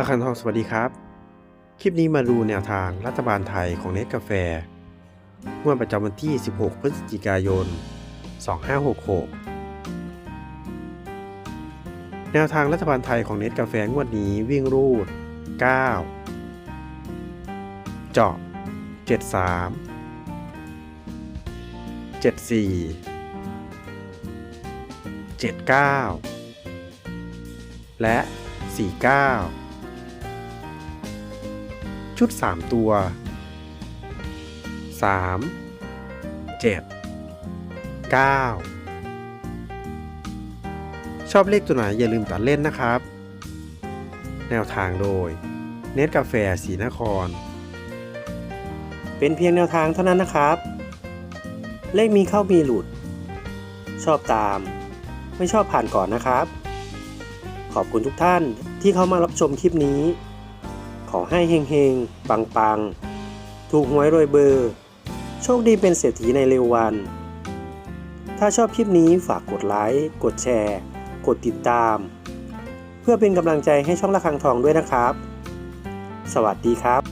ระคันทองสวัสดีครับ คลิปนี้มาดูแนวทางรัฐบาลไทยของเนสกาแฟงวดประจำวันที่ 16 พฤศจิกายน 2566 แนวทางรัฐบาลไทยของเนสกาแฟงวดนี้วิ่งรูด 9 เจาะ 73 74 79 และ 49 ชุด 3 ตัว 3 7 9 ชอบเลขตัวไหนอย่าลืมตัดเล่นนะครับ แนวทางโดย เนตกาแฟสีนคร เป็นเพียงแนวทางเท่านั้นนะครับ เลขมีเข้ามีหลุด ชอบตาม ไม่ชอบผ่านก่อนนะครับ ขอบคุณทุกท่านที่เข้ามารับชมคลิปนี้ ขอให้เฮงๆ ปังๆ ถูกหวยรวยเบอร์ โชคดีเป็นเศรษฐีในเร็ววัน ถ้าชอบคลิปนี้ฝากกดไลค์ กดแชร์ กดติดตาม เพื่อเป็นกำลังใจให้ช่องระฆังทองด้วยนะครับ สวัสดีครับ